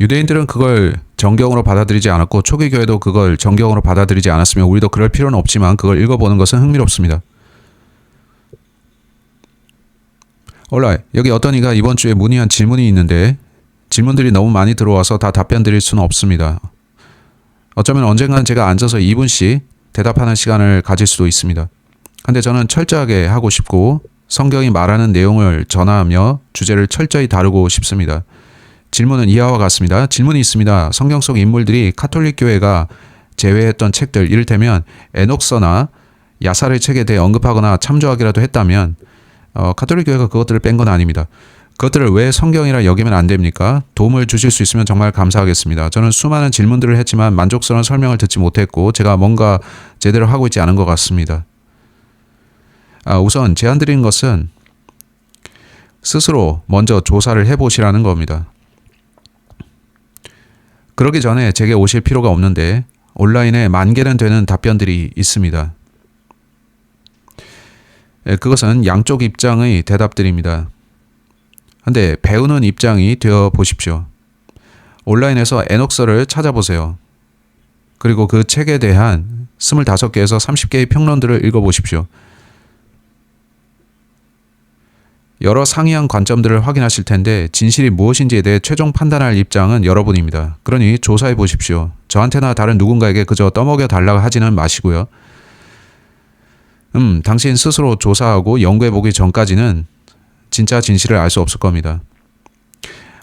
유대인들은 그걸 정경으로 받아들이지 않았고 초기 교회도 그걸 정경으로 받아들이지 않았으며 우리도 그럴 필요는 없지만 그걸 읽어보는 것은 흥미롭습니다. 올라 여기 어떤 이가 이번 주에 문의한 질문이 있는데 질문들이 너무 많이 들어와서 다 답변 드릴 수는 없습니다. 어쩌면 언젠가는 제가 앉아서 2분씩 대답하는 시간을 가질 수도 있습니다. 근데 저는 철저하게 하고 싶고 성경이 말하는 내용을 전하며 주제를 철저히 다루고 싶습니다. 질문은 이하와 같습니다. 질문이 있습니다. 성경 속 인물들이 카톨릭 교회가 제외했던 책들, 이를테면 에녹서나 야사의 책에 대해 언급하거나 참조하기라도 했다면 어, 카톨릭 교회가 그것들을 뺀 건 아닙니다. 그것들을 왜 성경이라 여기면 안 됩니까? 도움을 주실 수 있으면 정말 감사하겠습니다. 저는 수많은 질문들을 했지만 만족스러운 설명을 듣지 못했고 제가 뭔가 제대로 하고 있지 않은 것 같습니다. 아, 우선 제안 드린 것은 스스로 먼저 조사를 해보시라는 겁니다. 그러기 전에 제게 오실 필요가 없는데 온라인에 만 개는 되는 답변들이 있습니다. 예, 그것은 양쪽 입장의 대답들입니다. 근데 배우는 입장이 되어 보십시오. 온라인에서 에녹서를 찾아보세요. 그리고 그 책에 대한 25개에서 30개의 평론들을 읽어보십시오. 여러 상이한 관점들을 확인하실 텐데 진실이 무엇인지에 대해 최종 판단할 입장은 여러분입니다. 그러니 조사해 보십시오. 저한테나 다른 누군가에게 그저 떠먹여 달라고 하지는 마시고요. 음, 당신 스스로 조사하고 연구해 보기 전까지는 진짜 진실을 알 수 없을 겁니다.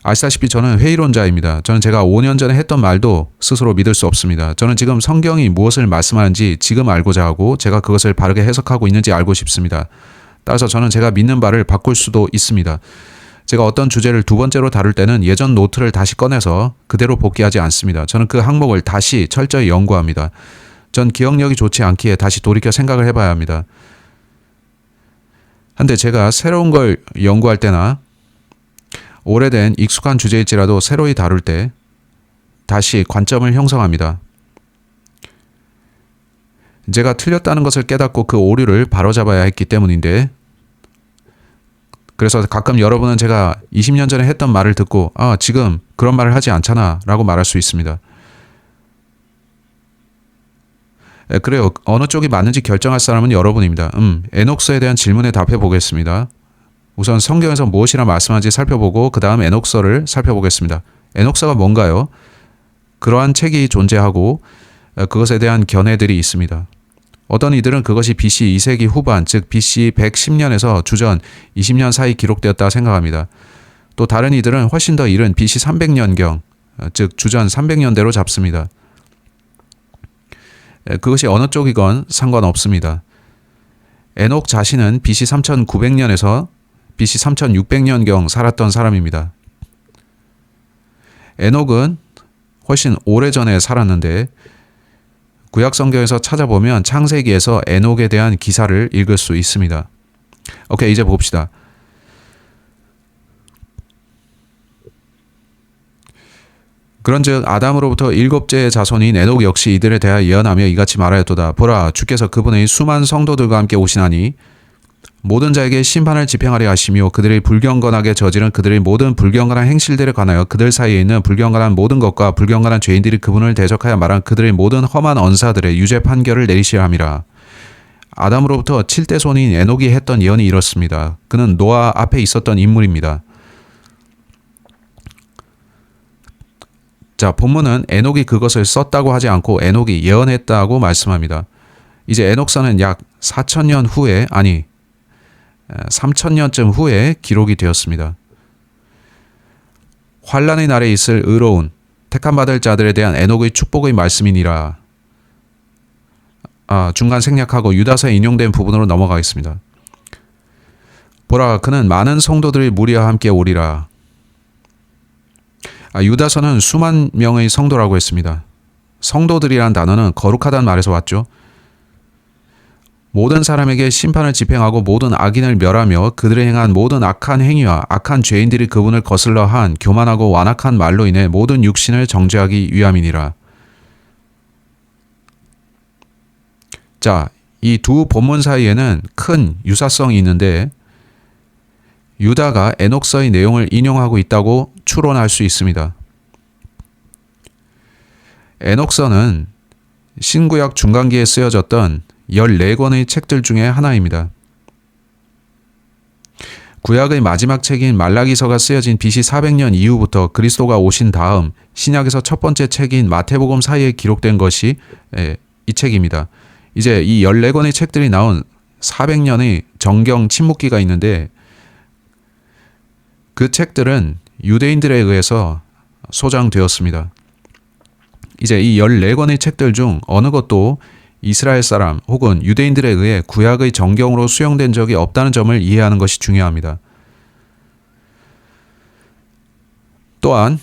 아시다시피 저는 회의론자입니다. 저는 제가 5년 전에 했던 말도 스스로 믿을 수 없습니다. 저는 지금 성경이 무엇을 말씀하는지 지금 알고자 하고 제가 그것을 바르게 해석하고 있는지 알고 싶습니다. 따라서 저는 제가 믿는 바를 바꿀 수도 있습니다. 제가 어떤 주제를 두 번째로 다룰 때는 예전 노트를 다시 꺼내서 그대로 복귀하지 않습니다. 저는 그 항목을 다시 철저히 연구합니다. 전 기억력이 좋지 않기에 다시 돌이켜 생각을 해봐야 합니다. 한데 제가 새로운 걸 연구할 때나 오래된 익숙한 주제일지라도 새로이 다룰 때 다시 관점을 형성합니다. 제가 틀렸다는 것을 깨닫고 그 오류를 바로잡아야 했기 때문인데 그래서 가끔 여러분은 제가 20년 전에 했던 말을 듣고 아 지금 그런 말을 하지 않잖아 라고 말할 수 있습니다. 에, 그래요. 어느 쪽이 맞는지 결정할 사람은 여러분입니다. 음, 에녹스에 대한 질문에 답해 보겠습니다. 우선 성경에서 무엇이라 말씀하는지 살펴보고 그 다음 에녹서를 살펴보겠습니다. 에녹서가 뭔가요? 그러한 책이 존재하고 어, 그것에 대한 견해들이 있습니다. 어떤 이들은 그것이 BC 2세기 후반, 즉 BC 110년에서 주전 20년 사이 기록되었다 생각합니다. 또 다른 이들은 훨씬 더 이른 BC 300년경, 어, 즉 주전 300년대로 잡습니다. 에, 그것이 어느 쪽이건 상관없습니다. 에녹 자신은 BC 3900년에서 BC 3600년경 살았던 사람입니다. 에녹은 훨씬 오래전에 살았는데 구약 성경에서 찾아보면 창세기에서 에녹에 대한 기사를 읽을 수 있습니다. 오케이, 이제 봅시다. 그런즉 아담으로부터 일곱째의 자손인 에녹 역시 이들에 대하여 예언하며 이같이 말하였도다. 보라, 주께서 그분의 수많은 성도들과 함께 오시나니 모든 자에게 심판을 집행하려 하시며 그들의 불경건하게 저지른 그들의 모든 불경건한 행실들에 관하여 그들 사이에 있는 불경건한 모든 것과 불경건한 죄인들이 그분을 대적하여 말한 그들의 모든 험한 언사들의 유죄 판결을 내리시려 함이라. 아담으로부터 7대 손인 에녹이 했던 예언이 이렇습니다. 그는 노아 앞에 있었던 인물입니다. 자, 본문은 에녹이 그것을 썼다고 하지 않고 에녹이 예언했다고 말씀합니다. 이제 에녹서는 약 4천년 후에 아니 3천년쯤 후에 기록이 되었습니다. 환란의 날에 있을 의로운 택함 받을 자들에 대한 에녹의 축복의 말씀이니라. 아, 중간 생략하고 유다서에 인용된 부분으로 넘어가겠습니다. 보라 그는 많은 성도들의 무리와 함께 오리라. 아, 유다서는 수만 명의 성도라고 했습니다. 성도들이란 단어는 거룩하다는 말에서 왔죠. 모든 사람에게 심판을 집행하고 모든 악인을 멸하며 그들이 행한 모든 악한 행위와 악한 죄인들이 그분을 거슬러 한 교만하고 완악한 말로 인해 모든 육신을 정죄하기 위함이니라. 자, 이 두 본문 사이에는 큰 유사성이 있는데 유다가 에녹서의 내용을 인용하고 있다고 추론할 수 있습니다. 에녹서는 신구약 중간기에 쓰여졌던 14권의 책들 중에 하나입니다. 구약의 마지막 책인 말라기서가 쓰여진 BC 400년 이후부터 그리스도가 오신 다음 신약에서 첫 번째 책인 마태복음 사이에 기록된 것이 예, 이 책입니다. 이제 이 14권의 책들이 나온 400년의 정경 침묵기가 있는데 그 책들은 유대인들에 의해서 소장되었습니다. 이제 이 14권의 책들 중 어느 것도 이스라엘 사람 혹은 유대인들에 의해 구약의 정경으로 수용된 적이 없다는 점을 이해하는 것이 중요합니다. 또한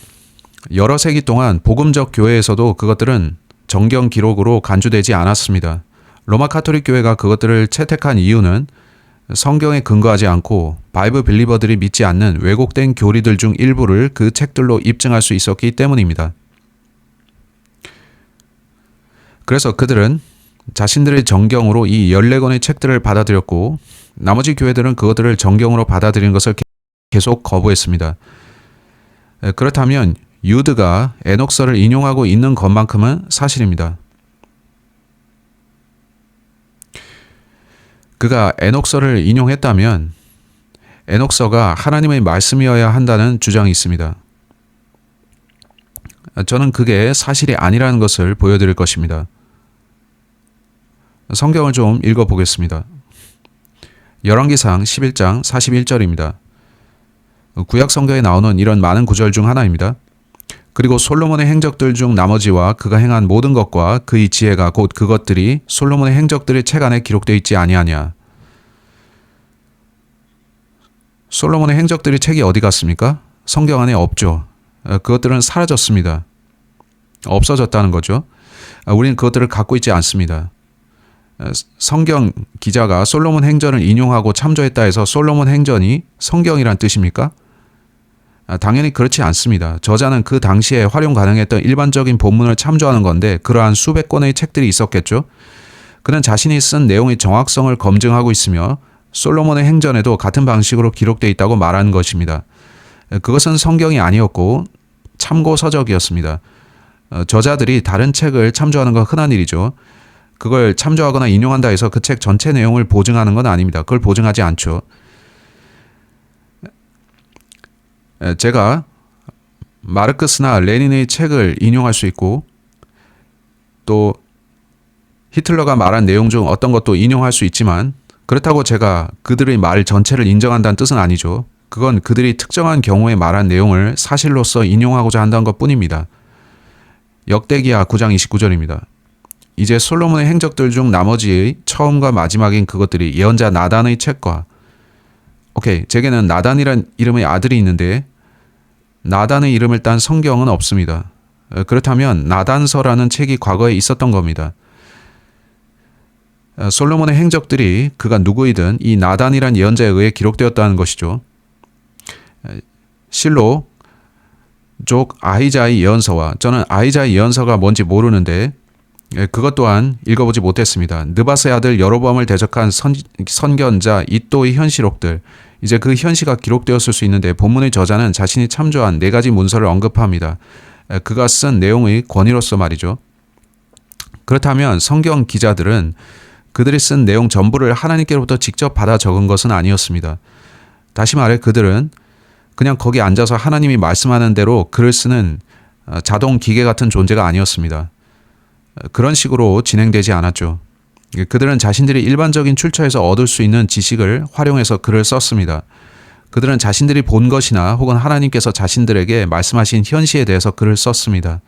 여러 세기 동안 복음적 교회에서도 그것들은 정경 기록으로 간주되지 않았습니다. 로마 카톨릭 교회가 그것들을 채택한 이유는 성경에 근거하지 않고 바이브 빌리버들이 믿지 않는 왜곡된 교리들 중 일부를 그 책들로 입증할 수 있었기 때문입니다. 그래서 그들은 자신들의 정경으로 이 14권의 책들을 받아들였고 나머지 교회들은 그것들을 정경으로 받아들인 것을 계속 거부했습니다. 그렇다면 유드가 에녹서를 인용하고 있는 것만큼은 사실입니다. 그가 에녹서를 인용했다면 에녹서가 하나님의 말씀이어야 한다는 주장이 있습니다. 저는 그게 사실이 아니라는 것을 보여드릴 것입니다. 성경을 좀 읽어 보겠습니다. 열왕기상 11장 41절입니다. 구약 성경에 나오는 이런 많은 구절 중 하나입니다. 그리고 솔로몬의 행적들 중 나머지와 그가 행한 모든 것과 그의 지혜가 곧 그것들이 솔로몬의 행적들의 책 안에 기록되어 있지 아니하냐. 솔로몬의 행적들의 책이 어디 갔습니까? 성경 안에 없죠. 어, 그것들은 사라졌습니다. 없어졌다는 거죠. 아, 우리는 그것들을 갖고 있지 않습니다. 어, 성경 기자가 솔로몬 행전을 인용하고 참조했다 해서 솔로몬 행전이 성경이란 뜻입니까? 아, 당연히 그렇지 않습니다. 저자는 그 당시에 활용 가능했던 일반적인 본문을 참조하는 건데 그러한 수백 권의 책들이 있었겠죠. 그는 자신이 쓴 내용의 정확성을 검증하고 있으며 솔로몬의 행전에도 같은 방식으로 기록되어 있다고 말하는 것입니다. 그것은 성경이 아니었고 참고 서적이었습니다. 어, 저자들이 다른 책을 참조하는 건 흔한 일이죠. 그걸 참조하거나 인용한다 해서 그 책 전체 내용을 보증하는 건 아닙니다. 그걸 보증하지 않죠. 제가 마르크스나 레닌의 책을 인용할 수 있고 또 히틀러가 말한 내용 중 어떤 것도 인용할 수 있지만 그렇다고 제가 그들의 말 전체를 인정한다는 뜻은 아니죠. 그건 그들이 특정한 경우에 말한 내용을 사실로서 인용하고자 한다는 것 뿐입니다. 역대기하 9장 29절입니다. 이제 솔로몬의 행적들 중 나머지의 처음과 마지막인 그것들이 예언자 나단의 책과 오케이 제게는 나단이란 이름의 아들이 있는데 나단의 이름을 딴 성경은 없습니다. 어, 그렇다면 나단서라는 책이 과거에 있었던 겁니다. 어, 솔로몬의 행적들이 그가 누구이든 이 나단이란 예언자에 의해 기록되었다는 것이죠. 어, 실로 족 아이자의 예언서와 저는 아이자의 예언서가 뭔지 모르는데 그것 또한 읽어보지 못했습니다. 느바스의 아들 여로보암을 대적한 선, 선견자 이또의 현시록들 이제 그 현시가 기록되었을 수 있는데 본문의 저자는 자신이 참조한 네 가지 문서를 언급합니다. 그가 쓴 내용의 권위로서 말이죠. 그렇다면 성경 기자들은 그들이 쓴 내용 전부를 하나님께로부터 직접 받아 적은 것은 아니었습니다. 다시 말해 그들은 그냥 거기 앉아서 하나님이 말씀하는 대로 글을 쓰는 어, 자동 기계 같은 존재가 아니었습니다. 그런 식으로 진행되지 않았죠. 그들은 자신들이 일반적인 출처에서 얻을 수 있는 지식을 활용해서 글을 썼습니다. 그들은 자신들이 본 것이나 혹은 하나님께서 자신들에게 말씀하신 현시에 대해서 글을 썼습니다.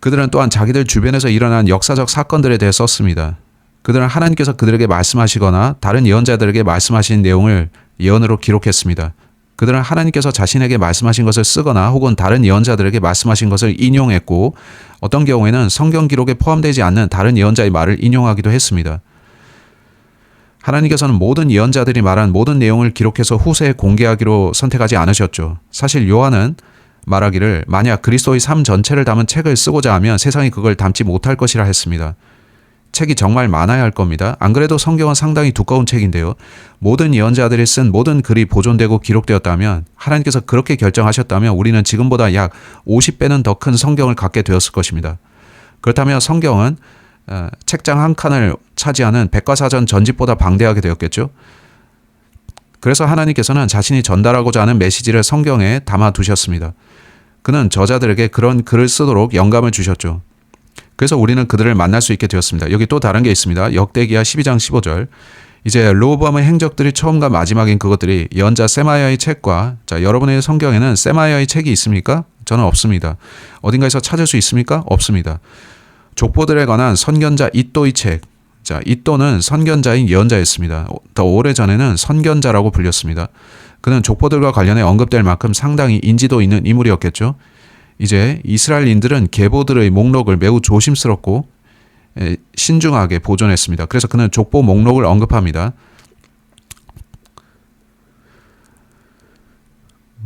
그들은 또한 자기들 주변에서 일어난 역사적 사건들에 대해 썼습니다. 그들은 하나님께서 그들에게 말씀하시거나 다른 예언자들에게 말씀하신 내용을 예언으로 기록했습니다. 그들은 하나님께서 자신에게 말씀하신 것을 쓰거나 혹은 다른 예언자들에게 말씀하신 것을 인용했고 어떤 경우에는 성경 기록에 포함되지 않는 다른 예언자의 말을 인용하기도 했습니다. 하나님께서는 모든 예언자들이 말한 모든 내용을 기록해서 후세에 공개하기로 선택하지 않으셨죠. 사실 요한은 말하기를 만약 그리스도의 삶 전체를 담은 책을 쓰고자 하면 세상이 그걸 담지 못할 것이라 했습니다. 책이 정말 많아야 할 겁니다. 안 그래도 성경은 상당히 두꺼운 책인데요. 모든 예언자들이 쓴 모든 글이 보존되고 기록되었다면 하나님께서 그렇게 결정하셨다면 우리는 지금보다 약 50배는 더 큰 성경을 갖게 되었을 것입니다. 그렇다면 성경은 어, 책장 한 칸을 차지하는 백과사전 전집보다 방대하게 되었겠죠. 그래서 하나님께서는 자신이 전달하고자 하는 메시지를 성경에 담아 두셨습니다. 그는 저자들에게 그런 글을 쓰도록 영감을 주셨죠. 그래서 우리는 그들을 만날 수 있게 되었습니다. 여기 또 다른 게 있습니다. 역대기야 12장 15절. 이제 로보암의 행적들이 처음과 마지막인 그것들이 연자 세마야의 책과 자 여러분의 성경에는 세마야의 책이 있습니까? 저는 없습니다. 어딘가에서 찾을 수 있습니까? 없습니다. 족보들에 관한 선견자 이또의 책. 자, 이또는 선견자인 예언자였습니다. 더 오래 전에는 선견자라고 불렸습니다. 그는 족보들과 관련해 언급될 만큼 상당히 인지도 있는 인물이었겠죠. 이제 이스라엘인들은 계보들의 목록을 매우 조심스럽고 신중하게 보존했습니다. 그래서 그는 족보 목록을 언급합니다.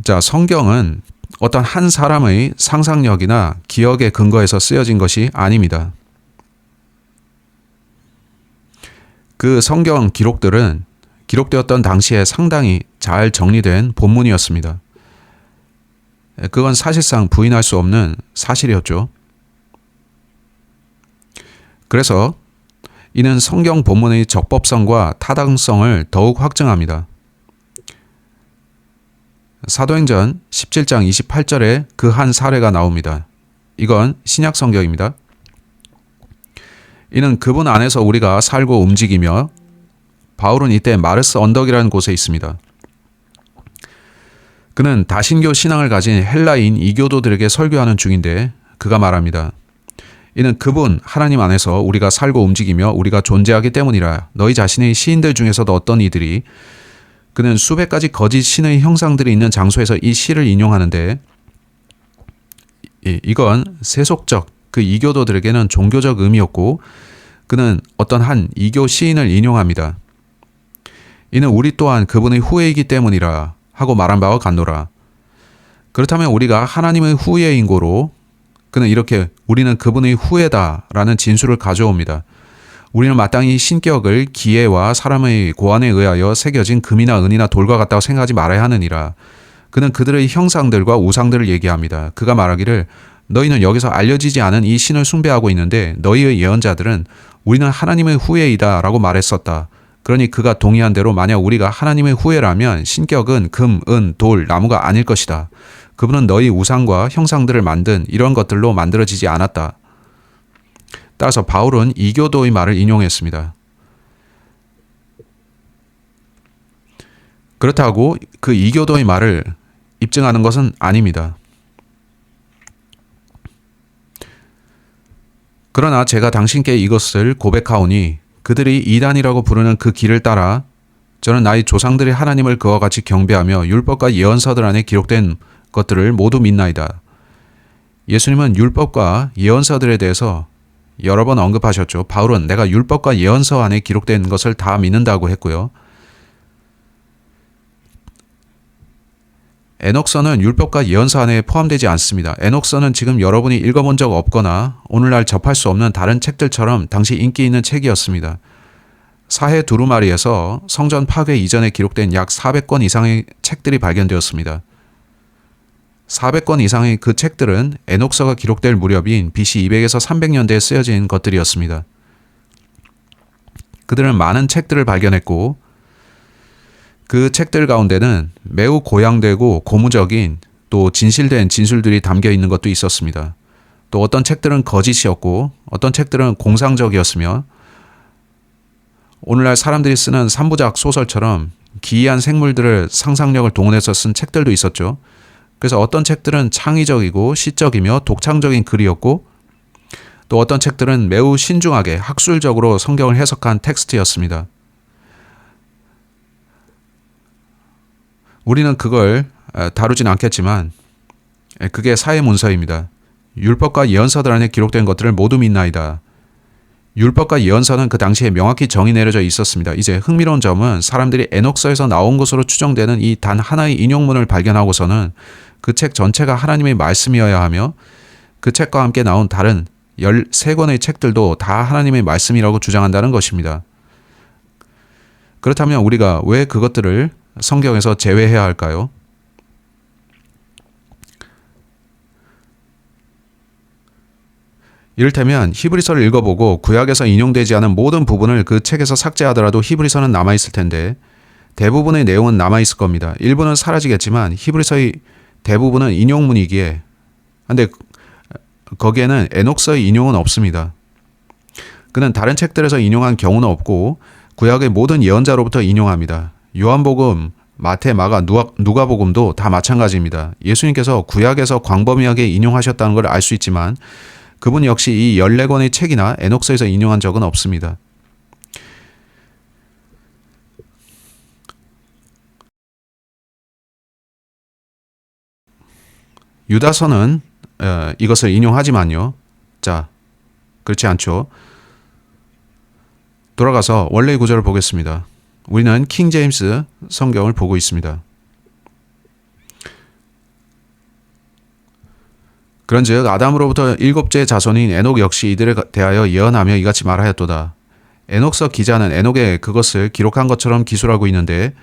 자, 성경은 어떤 한 사람의 상상력이나 기억에 근거해서 쓰여진 것이 아닙니다. 그 성경 기록들은 기록되었던 당시에 상당히 잘 정리된 본문이었습니다. 그건 사실상 부인할 수 없는 사실이었죠. 그래서 이는 성경 본문의 적법성과 타당성을 더욱 확증합니다. 사도행전 17장 28절에 그 한 사례가 나옵니다. 이건 신약 성경입니다. 이는 그분 안에서 우리가 살고 움직이며 바울은 이때 마르스 언덕이라는 곳에 있습니다. 그는 다신교 신앙을 가진 헬라인 이교도들에게 설교하는 중인데 그가 말합니다. 이는 그분 하나님 안에서 우리가 살고 움직이며 우리가 존재하기 때문이라 너희 자신의 시인들 중에서도 어떤 이들이 그는 수백 가지 거짓 신의 형상들이 있는 장소에서 이 시를 인용하는데 이건 세속적 그 이교도들에게는 종교적 의미였고 그는 어떤 한 이교 시인을 인용합니다. 이는 우리 또한 그분의 후예이기 때문이라 하고 말한 바와 같노라. 그렇다면 우리가 하나님의 후예 인 고로 그는 이렇게 우리는 그분의 후예다라는 진술을 가져옵니다. 우리는 마땅히 신격을 기회와 사람의 고안에 의하여 새겨진 금이나 은이나 돌과 같다고 생각하지 말아야 하느니라. 그는 그들의 형상들과 우상들을 얘기합니다. 그가 말하기를 너희는 여기서 알려지지 않은 이 신을 숭배하고 있는데 너희의 예언자들은 우리는 하나님의 후예이다 라고 말했었다. 그러니 그가 동의한 대로 만약 우리가 하나님의 후예라면 신격은 금, 은, 돌, 나무가 아닐 것이다. 그분은 너희 우상과 형상들을 만든 이런 것들로 만들어지지 않았다. 따라서 바울은 이교도의 말을 인용했습니다. 그렇다고 그 이교도의 말을 입증하는 것은 아닙니다. 그러나 제가 당신께 이것을 고백하오니 그들이 이단이라고 부르는 그 길을 따라 저는 나의 조상들이 하나님을 그와 같이 경배하며 율법과 예언서들 안에 기록된 것들을 모두 믿나이다. 예수님은 율법과 예언서들에 대해서 여러 번 언급하셨죠. 바울은 내가 율법과 예언서 안에 기록된 것을 다 믿는다고 했고요. 에녹서는 율법과 예언서 안에 포함되지 않습니다. 에녹서는 지금 여러분이 읽어본 적 없거나 오늘날 접할 수 없는 다른 책들처럼 당시 인기 있는 책이었습니다. 사해 두루마리에서 성전 파괴 이전에 기록된 약 400권 이상의 책들이 발견되었습니다. 400권 이상의 그 책들은 에녹서가 기록될 무렵인 BC 200에서 300년대에 쓰여진 것들이었습니다. 그들은 많은 책들을 발견했고 그 책들 가운데는 매우 고양되고 고무적인 또 진실된 진술들이 담겨 있는 것도 있었습니다. 또 어떤 책들은 거짓이었고 어떤 책들은 공상적이었으며 오늘날 사람들이 쓰는 삼부작 소설처럼 기이한 생물들을 상상력을 동원해서 쓴 책들도 있었죠. 그래서 어떤 책들은 창의적이고 시적이며 독창적인 글이었고 또 어떤 책들은 매우 신중하게 학술적으로 성경을 해석한 텍스트였습니다. 우리는 그걸 다루진 않겠지만 그게 사회 문서입니다. 율법과 예언서들 안에 기록된 것들을 모두 믿나이다. 율법과 예언서는 그 당시에 명확히 정의 내려져 있었습니다. 이제 흥미로운 점은 사람들이 에녹서에서 나온 것으로 추정되는 이 단 하나의 인용문을 발견하고서는 그 책 전체가 하나님의 말씀이어야 하며 그 책과 함께 나온 다른 13권의 책들도 다 하나님의 말씀이라고 주장한다는 것입니다. 그렇다면 우리가 왜 그것들을 성경에서 제외해야 할까요? 이를테면 히브리서를 읽어보고 구약에서 인용되지 않은 모든 부분을 그 책에서 삭제하더라도 히브리서는 남아있을 텐데 대부분의 내용은 남아있을 겁니다. 일부는 사라지겠지만 히브리서의 대부분은 인용문이기에 근데 거기에는 에녹서의 인용은 없습니다. 그는 다른 책들에서 인용한 경우는 없고 구약의 모든 예언자로부터 인용합니다. 요한복음, 마태, 마가, 누가, 누가 복음도 다 마찬가지입니다. 예수님께서 구약에서 광범위하게 인용하셨다는 걸 알 수 있지만 그분 역시 이 14권의 책이나 에녹서에서 인용한 적은 없습니다. 유다서는 어, 이것을 인용하지만요. 자, 그렇지 않죠. 돌아가서 원래의 구절을 보겠습니다. 우리는 킹 제임스 성경을 보고 있습니다. 그런즉 아담으로부터 일곱째 자손인 에녹 역시 이들에 대하여 예언하며 이같이 말하였도다. 에녹서 기자는 에녹의 그것을 기록한 것처럼 기술하고 있는데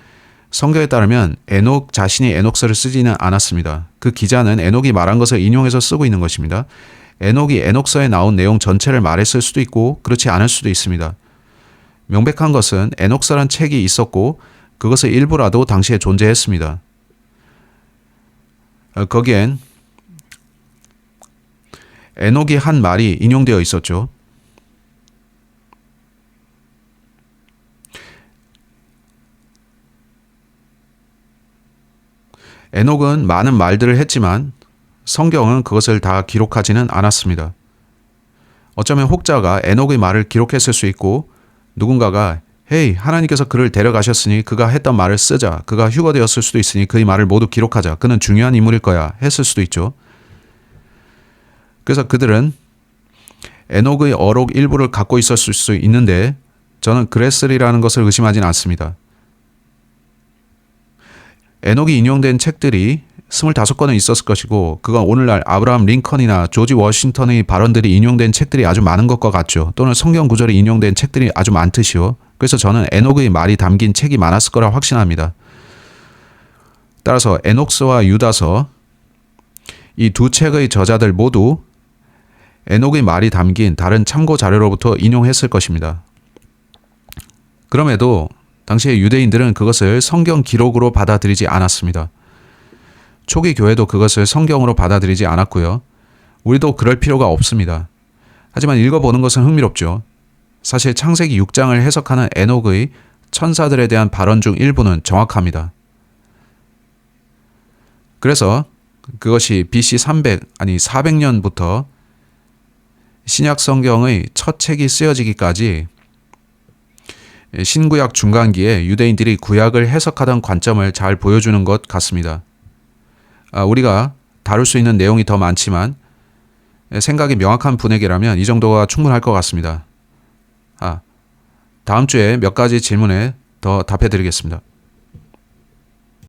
성경에 따르면 에녹 자신이 에녹서를 쓰지는 않았습니다. 그 기자는 에녹이 말한 것을 인용해서 쓰고 있는 것입니다. 에녹이 에녹서에 나온 내용 전체를 말했을 수도 있고 그렇지 않을 수도 있습니다. 명백한 것은 에녹서란 책이 있었고 그것의 일부라도 당시에 존재했습니다. 어, 거기엔 에녹이 한 말이 인용되어 있었죠. 에녹은 많은 말들을 했지만 성경은 그것을 다 기록하지는 않았습니다. 어쩌면 혹자가 에녹의 말을 기록했을 수 있고 누군가가 헤이 하나님께서 그를 데려가셨으니 그가 했던 말을 쓰자 그가 휴거되었을 수도 있으니 그의 말을 모두 기록하자 그는 중요한 인물일 거야 했을 수도 있죠. 그래서 그들은 에녹의 어록 일부를 갖고 있었을 수 있는데 저는 그랬으리라는 것을 의심하지는 않습니다. 에녹이 인용된 책들이 25권은 있었을 것이고 그건 오늘날 아브라함 링컨이나 조지 워싱턴의 발언들이 인용된 책들이 아주 많은 것과 같죠. 또는 성경 구절이 인용된 책들이 아주 많듯이요. 그래서 저는 에녹의 말이 담긴 책이 많았을 거라 확신합니다. 따라서 에녹서와 유다서 이 두 책의 저자들 모두 에녹의 말이 담긴 다른 참고 자료로부터 인용했을 것입니다. 그럼에도 당시의 유대인들은 그것을 성경 기록으로 받아들이지 않았습니다. 초기 교회도 그것을 성경으로 받아들이지 않았고요. 우리도 그럴 필요가 없습니다. 하지만 읽어보는 것은 흥미롭죠. 사실 창세기 6장을 해석하는 에녹의 천사들에 대한 발언 중 일부는 정확합니다. 그래서 그것이 BC 300 아니 400년부터 신약 성경의 첫 책이 쓰여지기까지 신구약 중간기에 유대인들이 구약을 해석하던 관점을 잘 보여주는 것 같습니다. 아, 우리가 다룰 수 있는 내용이 더 많지만 생각이 명확한 분에게라면 이 정도가 충분할 것 같습니다. 아, 다음 주에 몇 가지 질문에 더 답해 드리겠습니다.